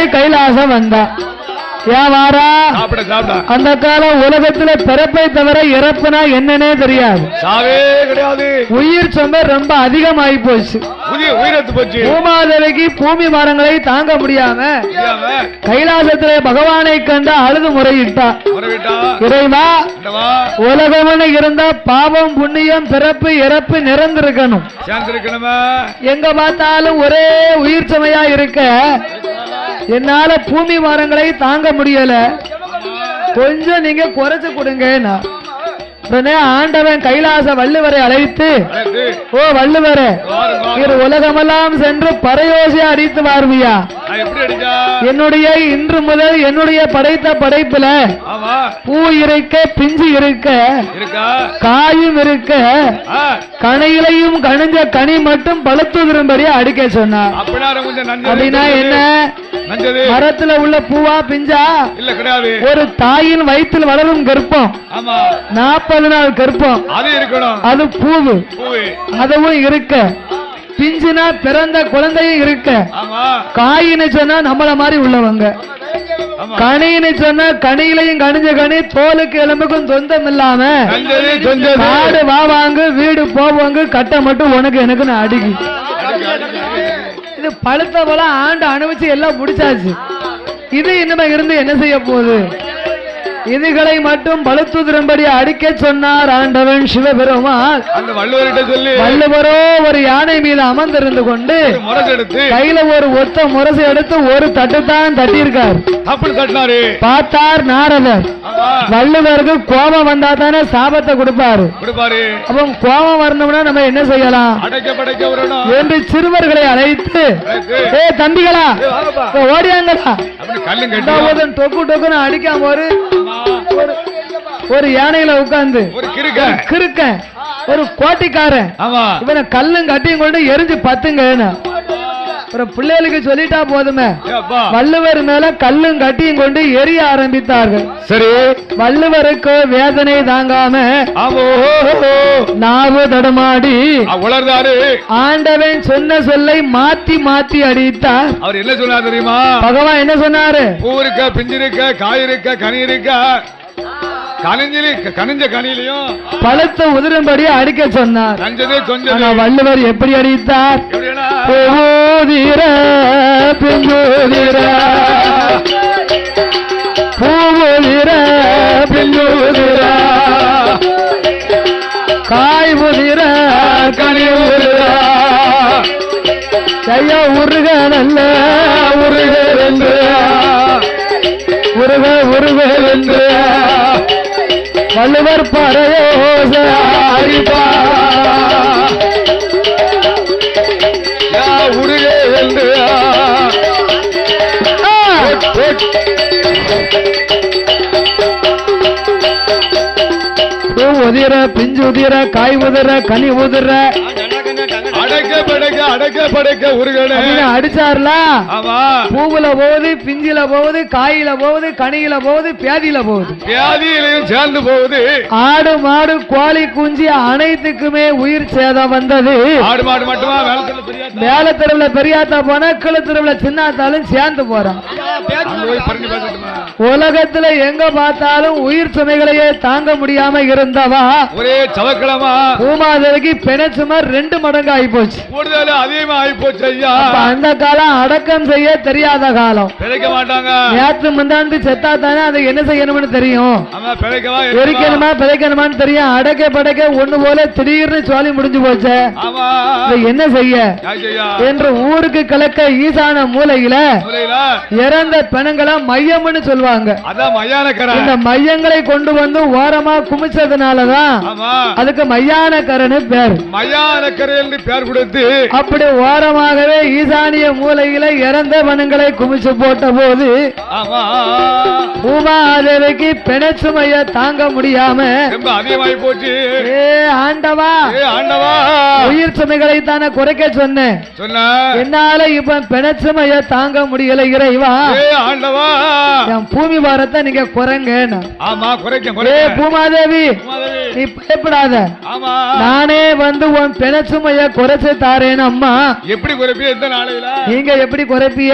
பண்ணி கைலாசம் வந்தா. ஏன் வாரா சாப்பிட சாப்பிட. அந்த காலம் உலகத்துல பிறப்பை தவிர இறப்புனா என்னன்னே தெரியாது. உயிர் சொம்ப ரொம்ப அதிகமாயி போச்சு. பூமாதேவிக்கு பூமி மரங்களை தாங்க முடியாம கைலாசத்திலே பகவானை கண்டு அழுது முறையிட்டா. இறைவா உலகம்னு இருந்தா பாவம் புண்ணியம் பிறப்பு இறப்பு நிறந்திருக்கணும். எங்க பார்த்தாலும் ஒரே உயிர் சுமையா இருக்க. என்னால பூமி மரங்களை தாங்க முடியல. கொஞ்சம் நீங்க குறைச்சு கொடுங்க உடனே ஆண்டவன் கைலாச வள்ளுவரை அழைத்து ஓ வள்ளுவரே உலகமெல்லாம் சென்று பறையோசை அடித்து வாருவியா? என்னுடைய இன்று முதல் என்னுடைய படைத்த படைப்புல பூ இருக்க பிஞ்சு இருக்க காயும் இருக்க கனையிலையும் கணிஞ்ச கனி மட்டும் பழுத்துதிரும்படி அடிக்க சொன்னார். அப்படின்னா என்ன? மரத்துல உள்ள பூவா பிஞ்சா? ஒரு தாயின் வயிற்றில் வளரும் கர்ப்பம். ஆமா. நாற்பது நாள் கர்ப்பம். அது பூவு. அதுவும் இருக்க. பிஞ்சுனா பிறந்த குழந்தையும் இருக்க. காயின்னு சொன்னா நம்மள மாதிரி உள்ளவங்க. கனின்னு சொன்னா கனியிலையும் கனிஞ்ச கனி தோலுக்கு எலும்புக்கும் தொந்தம் இல்லாம. காடு வா வாங்கு வீடு போவாங்க கட்டை மட்டும் உனக்கு எனக்கு நான் அடிக்கி இது பழுத்த பழம் ஆண்டு அனுபவிச்சு எல்லாம் முடிச்சாச்சு. இது இனிமே இருந்து என்ன செய்ய போகுது? இதுகளை மட்டும் பழுத்துதிரும்படி அடிக்க சொன்னார் ஆண்டவன் சிவபெருமான். வள்ளுவரோ ஒரு யானை மீது அமர்ந்திருந்து கொண்டு கையில ஒரு ஒத்த முரசை எடுத்து ஒரு தட்டு தான் தட்டியிருக்கார். பார்த்தார் நாரதர். வள்ளுவருக்கு கோபம் வந்தா தானே சாபத்தை கொடுப்பாரு. கொடுப்பாரு. அப்போ கோபம் வரணும்னா நம்ம என்ன செய்யலாம்? என்று சிறுவர்களை அழைத்து ஏ தம்பிகளா இந்தாவதும் டொக்கு டொக்குன்னு அடிக்காம ஒரு ஒரு- யானையில உட்கார்ந்து கிறுக்கன். ஒரு கோட்டிக்காரன். இவனை கல்லும் கட்டியும் கொண்டு எரிஞ்சு பத்துங்கன்னு. ஒரு பிள்ளைகளுக்கு சொல்லிட்டா போதுமே. வள்ளுவர் மேல கல்லும் கட்டியும் கொண்டு எரிய ஆரம்பித்தார்கள். சரி. வள்ளுவருக்கு வேதனை தாங்காம நாவு தடுமாடி உளர்ந்தாரு. ஆண்டவன் சொன்ன சொல்லை மாத்தி மாத்தி அடித்தார் அவர் என்ன சொன்னார் தெரியுமா? பகவான் என்ன சொன்னாரு? பூ இருக்க பிஞ்சு இருக்க காய் இருக்க கனி இருக்க. கனிஞ்சிலி கனிஞ்ச கனியிலையும் பழுத்த உதிரும்படி அடிக்க சொன்னார். வள்ளுவர் எப்படி அடித்தார்? பூதீர பிஞ்சூதிர பூவுதிர பிஞ்சூதிர காய் உதிர கனி உதிர. கைய உருக நல்ல உருக என்று உருக உருக என்று வள்ளுவர் பறையோச அடிப்பா யா உருகே என்று. பூ உதிர பிஞ்சு உதிர காய் உதிர கனி உதிர. அடைக்க படைக்க அடைக்க படைக்க உருகனே அடிச்சார்ல? ஆமா. பூவுல போகுது பிஞ்சில போகுது காயில போகுது கனியில போகுது பேதியில போகுது. வியாதியிலையும் சேர்ந்து போகுது. ஆடு மாடு கோழி குஞ்சு அனைத்துக்குமே உயிர் சேதம் வந்தது. ஆடு மாடு மட்டுமா? மேல தெருவுல பெரியாத்தா போனா கீழ தெருவுல சின்னாத்தாலும் சேர்ந்து போறான். உலகத்துல எங்க பார்த்தாலும் உயிர் சுமைகளையே தாங்க முடியாம இருந்தவா? ஒரே சவக்கிழமா. பூமாதேவிக்கு பிணச்சுமர் ரெண்டு மடங்கு ஆகி போச்சு. கூடுதல்? அதிகமா ஆகி போச்சு ஐயா அந்த காலம் அடக்கம் செய்ய தெரியாத காலம். பிழைக்க மாட்டாங்க. நேத்து முந்தாந்து செத்தா தானே அதை என்ன செய்யணும்னு தெரியும். எரிக்கணுமா பிழைக்கணுமான்னு தெரியும். அடக்க படைக்க ஒண்ணு போல திடீர்னு சோழி முடிஞ்சு போச்சே. என்ன செய்ய? என்று ஊருக்கு கிழக்க ஈசான மூலையில இறந்த பிணங்களை மையம்னு சொல்லுவாங்க. இந்த மையங்களை கொண்டு வந்து ஓரமா குமிச்சதுனாலதான் அதுக்கு மையானக்கரன்னு பேர். மையானக்கரை என்று பேர் கொடுத்து அப்படி ஓரமாகவே ஈசானிய மூலையில இறந்த பணங்களை குமிச்சு போட்ட போது பூமாதேவிக்கு பிணச்சுமைய தாங்க முடியாம ரொம்ப அதிகமாகி போச்சு. ஏ ஆண்டவா. ஏ ஆண்டவா. உயிர் சுமைகளை தானே குறைக்க சொன்னேன் சொன்ன. என்னால இப்ப பிணச்சுமைய தாங்க முடியல இறைவா. ஆண்டவா. என் பூமி பாரத்தை நீங்க குறைங்க ஆமா குறைக்க பூமாதேவி. நீ பயப்படாத. நானே வந்து உன் பிணச்சுமைய குறைச்சு தாரேன் அம்மா எப்படி குறைப்பி எந்த நாளையில? நீங்க எப்படி குறைப்பிய?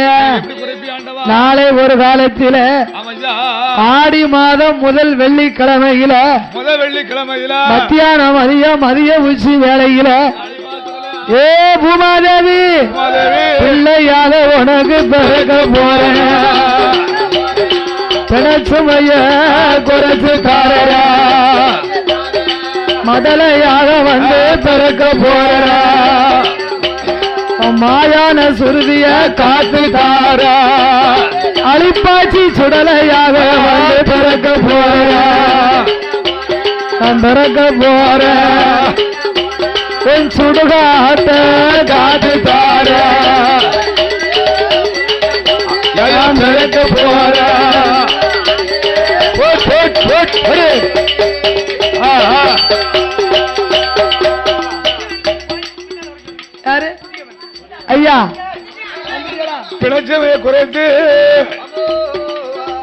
நாளை ஒரு காலத்தில ஆடி மாதம் முதல் வெள்ளிக்கிழமையில முத வெள்ளிக்கிழமையில? மத்தியானம் மதியம் மதிய உச்சி வேளையில ஏ பூமாதேவி பிள்ளையாக உனக்கு பிறக்க போறேன். பிணச்சுமைய குறைச்சு தாரா மதலையாக வந்து பிறக்க போறா மாயான சுருதிய காத்து தாரா அழிப்பாச்சி சுடலையாக வந்து பிறக்க போற? நான் பிறக்க போற என் சுடுகாட்ட காத்து தாரா பிறக்க போற போட் போட் போட் குறைத்து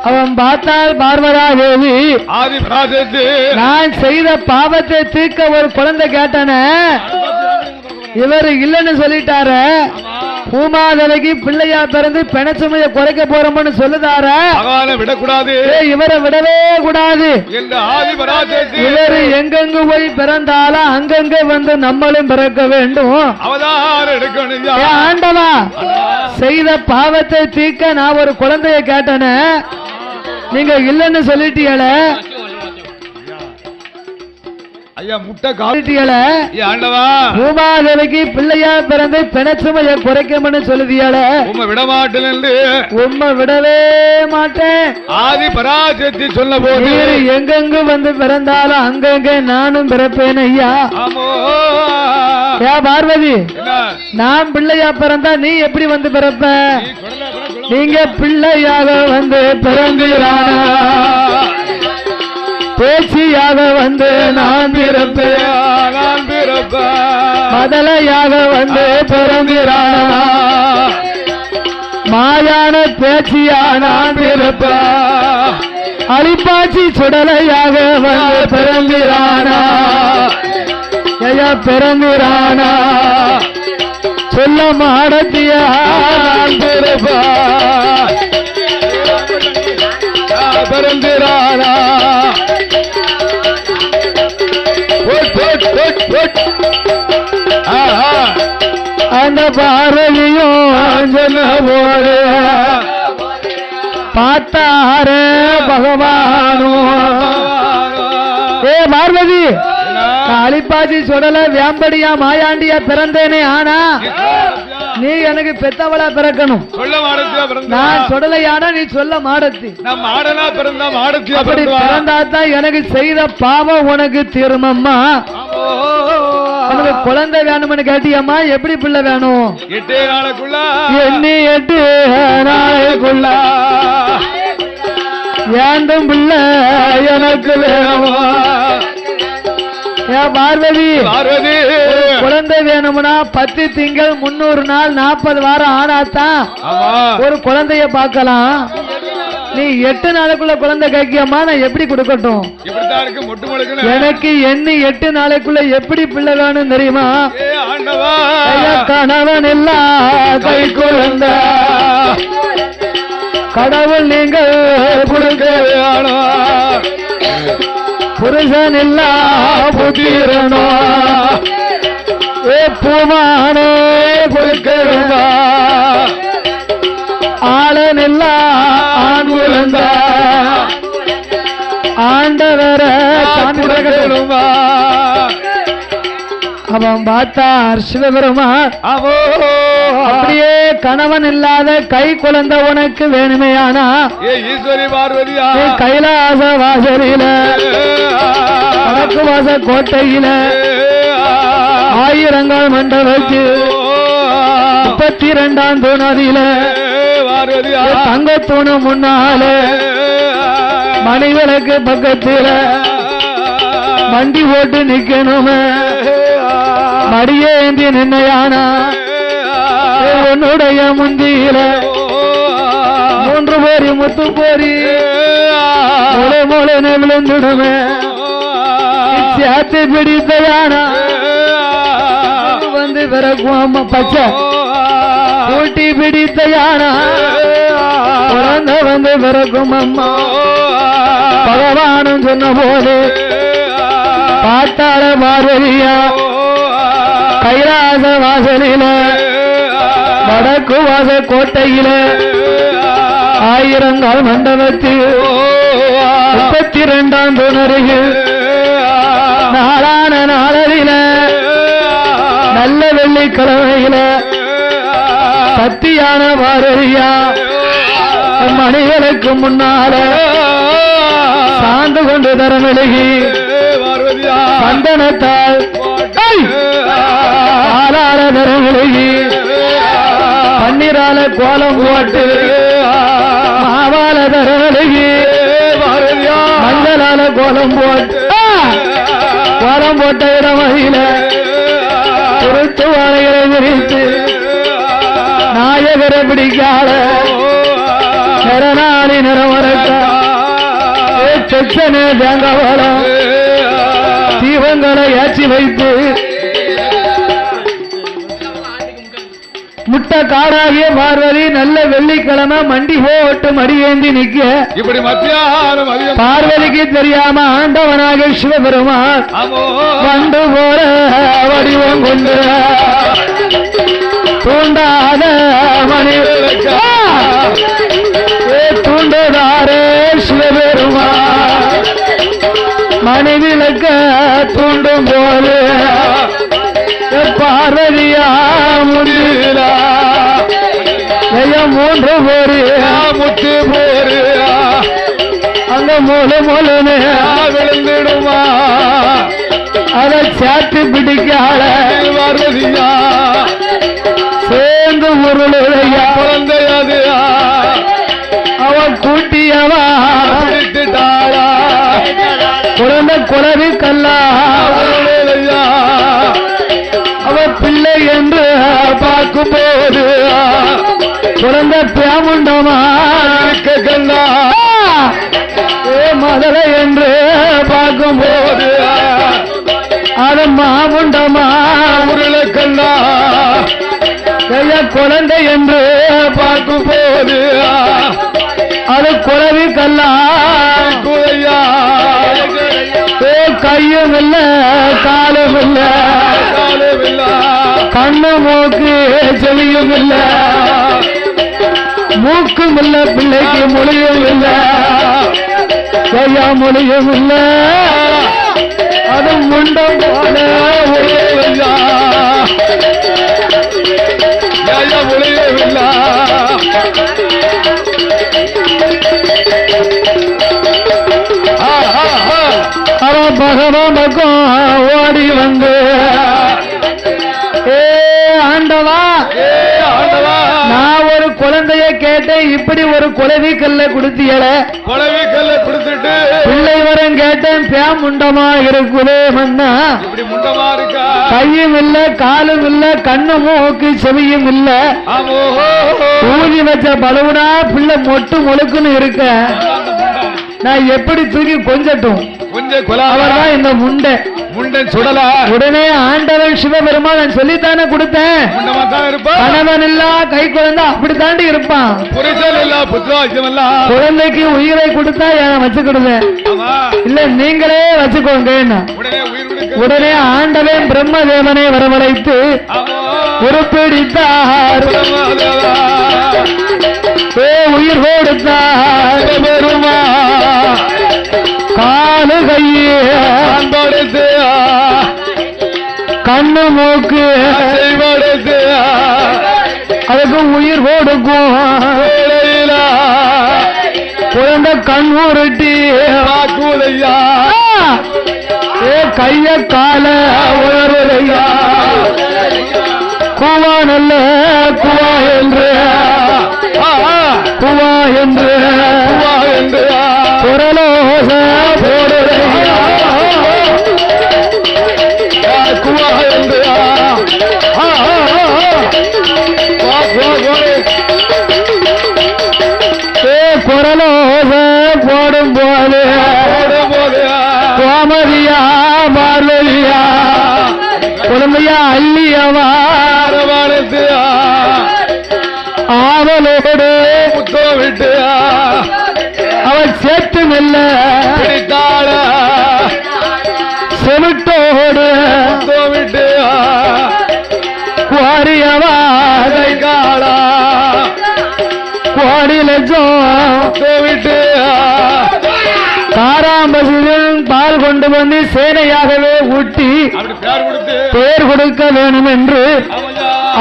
அவன் பார்த்தால் பார்வதா தேவி. நான் செய்த பாவத்தை தீர்க்க ஒரு குழந்தை கேட்டானே. இவர் இல்லைன்னு சொல்லிட்டாரு. பூமாதேவிக்கு பிள்ளையா பிறந்து பிணச்சுமைய குறைக்க போறோம்னு சொல்லுதார? விடக்கூடாது. இவரை விடவே கூடாது. இவர் எங்கெங்கு போய் பிறந்தாலும் அங்கங்க வந்து நம்மளும் பிறக்க வேண்டும். ஆண்டவா. செய்த பாவத்தை தீர்க்க நான் ஒரு குழந்தைய கேட்டேனே. நீங்க இல்லைன்னு சொல்லிட்டீங்களே. ஐயா முட்டை கால் சொல்லிட்டீங்களே? ஐயா ஆண்டவா. பூமாதேவிக்கு பிள்ளையா பிறந்து பிணச்சுமைய குறைக்கணும்னு சொல்லுதியாளே உம்மை விடமாட்டேன் என்று உண்மை விடவே மாட்டேன். ஆதி பராசக்தி சொன்ன போது எங்கெங்கு வந்து பிறந்தாலும் அங்கங்க நானும் பிறப்பேன் ஐயா. ஏ பார்வதி நான் பிள்ளையா பிறந்தா நீ எப்படி வந்து பிறப்ப? சொல்ல. நீங்க பிள்ளையாக வந்து பிறந்திரானா? பேச்சியாக வந்து நான் பிறப்பேன். நான் பிறப்பேன் மதலையாக வந்து பிறந்திரானா. மாயான பேச்சியா நான் பிறப்பேன். அரிப்பாச்சி சுடலையாக வந்து பிறந்திரானா. ஐயா பிறந்திரானா. சொல்ல மாடத்தியா பிறப்பா பிறந்திரானா. அந்த சொன்ன போது பார்த்தாரு பகவானும் ஏ பார்வதி அலிப்பாச்சி சுடல வேம்படியா மாயாண்டியா பிறந்தேனே ஆனா நீ எனக்கு பெத்தவளா பிறக்கணும். சொல்ல மாடத்தியா நான் சுடலையானா நீ சொல்ல மாடத்தி? நான் மாடனா பிறந்தா மாடத்தியா அப்படி பிறந்தா பிறந்தா தான் எனக்கு செய்த பாவம் உனக்கு தீருமம்மா. உனக்கு குழந்தை வேணும்னு கேட்டியம்மா எப்படி பிள்ளை வேணும்? எட்டே நாளுக்குள்ள. எண்ணி எட்டு நாளைக்குள்ள. ஏண்டும் பிள்ளை எனக்கு வேணும்? ஏன் பார்வதி. பார்வதி. குழந்தை வேணும்னா பத்து திங்கள் முன்னூறு நாள் நாற்பது வாரம் ஆனாதான் ஆமா. ஒரு குழந்தைய பார்க்கலாம். நீ எட்டு நாளைக்குள்ள குழந்தை கேட்கியம்மா நான் எப்படி கொடுக்கட்டும்? எனக்கு எண்ணி எட்டு நாளைக்குள்ள எப்படி பிள்ளை வேணும் தெரியுமா? கணவன் இல்லா கை குழந்தை. கடவுள் நீங்கள் கொடுக்க வேணும். புருஷன் இல்லா புத்திரனோ. ஏ பூமானே கொடுக்க வேணும் ஆளன் இல்லா ஆண் குழந்தை ஆண்டவர சான்றுகளுமா அவன் பார்த்தார் சிவபெருமான். ஆமோ அப்படியே கணவன் இல்லாத கை குழந்தை உனக்கு வேணுமேயானா? ஈஸ்வரி பார்வதியா? கைலாச வாசலில வடக்கு வாச கோட்டையில ஆயிரங்கள் மண்டபத்து முப்பத்தி ரெண்டாம் தூணதியில தங்க தூணு முன்னாலே மணி விளக்கு பக்கத்துல வண்டி போட்டு நிக்கணுமே? மடியேந்தி நின்னையானா? உன்னுடைய முந்தியில மூன்று போரி முத்து போரி முளை முளை விழுந்துடுமே. சேர்த்து பிடித்தையானா வந்து பிறக்கும் அம்மா பச்சை. கூட்டி பிடித்தையானா? வந்து பிறக்கும் அம்மா. பகவானும் சொன்ன போது பார்த்தார பார்வதியா கைலாச வாசலில வடக்கு வாச கோட்டையில ஆயிரங்கால் மண்டபத்தில் முப்பத்தி இரண்டாம் துணருகில் நாளான நாளரில நல்ல வெள்ளிக்கிழமையில சத்தியான வாரியா மணிகளுக்கு முன்னால சார்ந்து கொண்டு தரம் விலகி சந்தனத்தால் ஆளார தரம் விலகி பன்னீரால கோலம் போட்டு மாவால தரம் விலகி மஞ்சளால கோலம் போட்டு கோலம் போட்ட இடமதியில பொறுத்து வாழைகளை விரித்து நாயகரை பிடிக்காத நிறநாளி நிறவரத்தே செச்சனே தீபங்களை ஏற்றி வைத்து முட்டை காடாகிய பார்வதி நல்ல வெள்ளிக்கிழமை மண்டி போட்டு மடியேந்தி நிக்க இப்படி பார்வதிக்கு தெரியாம ஆண்டவனாக சிவபெருமான் வந்து போற வடிவம் கொண்டு தூண்டாத மணி. தூண்டுதாரே சிவபெருமான். மணி விளக்க தூண்டும் போது முழு முழுன்னு விழுந்துடுமா அதை சாட்டு பிடிக்காத பார்வதியா சேர்ந்து உருளையா குழந்தையாது அவன் கூட்டியவா? பிடித்துட்டாளா? குழந்தை குலவி கல்லா? அவ பிள்ளை என்று பார்க்கும் போது குழந்தை பியாமுண்டமா இருக்க கண்ணா ஏ மதலை என்று பார்க்கும் போது அது மாமுண்டமா உருளை கண்ணா ஐயா குழந்தை என்று பார்க்கும் போது அது குழவி கல்லா குதையா ஏ கையும் இல்ல காலும் இல்ல காலவில்லா கண்ணு மூக்கு செவியும் இல்ல மூக்கும் இல்ல பிள்ளைக்கு மொழியும் இல்லை. ஐயா மொழியும் இல்ல அது முண்டம் போல உருளையா ஜய உருளையில்லா ஆ ஆ ஆ. அவ பகவான் பக்கம் ஓடி வந்து. ஏ ஆண்டவா. ஏ ஆண்டவா. நான் ஒரு குழந்தைய கேட்டேன் இப்படி ஒரு குலவி கல்ல கொடுத்தியல கேட்டேன் பேமுண்டமா இருக்குதே மன்னா? முண்டமா கையும் இல்ல காலும் இல்ல கண்ணு மூக்கு செவியும் இல்ல. ஊதி வச்ச பலவுனா பிள்ளை மொட்டு முழுக்குன்னு இருக்க நான் எப்படி தூக்கி கொஞ்சட்டும்? அவர்தான் இந்த முண்டை. முண்டன் சுடலா. உடனே ஆண்டவன் சிவபெருமான் நான் சொல்லித்தானே கொடுத்தேன். கணவன் இல்லா கை குழந்தை அப்படி தாண்டி இருப்பான் குழந்தைக்கு உயிரை கொடுத்தா நான் வச்சுக்கிடுவேன்? இல்ல நீங்களே வச்சுக்கோங்க உடனே ஆண்டவன் பிரம்மதேவனை வரவழைத்து உருப்பிடித்தார் உயிர் கொடுத்தார். பெருமா காலு கையே அன்படுத்து. கண்ணு மூக்கு செய்வடுத்து அதுக்கு உயிர் கொடுக்கும். குழந்தை கண் உருட்டி. பாக்குதையா ஆ! ஏ கைய கால உயர்வதையா. குவா நல்ல குவா என்று. குவா என்று. சேனையாகவே ஊட்டி பேர் கொடுக்க வேணும் என்று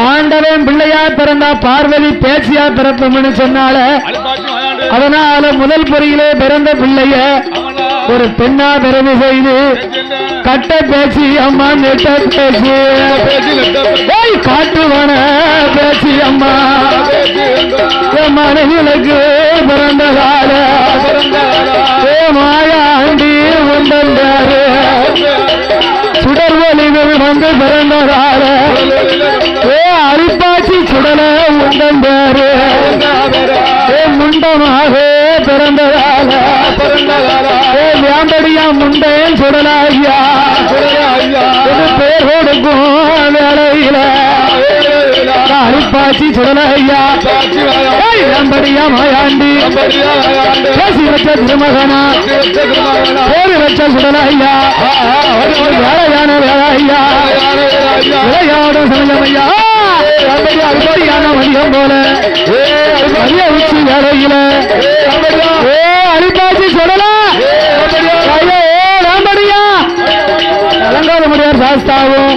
ஆண்டவன் பிள்ளையா பிறந்தா பார்வதி பேச்சியா பிறப்போம்னு சொன்னால அதனால முதல் பொறியிலே பிறந்த பிள்ளைய ஒரு பெண்ணா பிறவி செய்து கட்ட பேச்சு அம்மா நெட்ட ஏய் காட்டுவன பேச்சு அம்மா. என் மனைவிகளுக்கு பிறந்ததால ஏ மாயாண்டி உண்டந்தாரு சுடர் ஒளிகள் வந்து பிறந்ததால ஏ அரிப்பாச்சி சுடல உண்டந்தாரு ஏ முண்டமாக பிறந்ததால ஏ வேம்படியா முண்டன் சுடலாய்யா இது பேர் கொடுக்கும்? அழிப்பாச்சி சுடலையா? ஏய் வேம்படியா மாயாண்டி? பேசி வச்ச திருமகனா? பேரு வச்ச சுடலையா? வேலையான வேலையா? விளையாட சமயமையா? அறுபடியான மதியம் போல. மதிய உச்சி வேலையில. ஏ அழிப்பாச்சி சுடல. ஐயோ, ஏ வேம்படியா அலங்கார முடியார் சாஸ்தாவும்.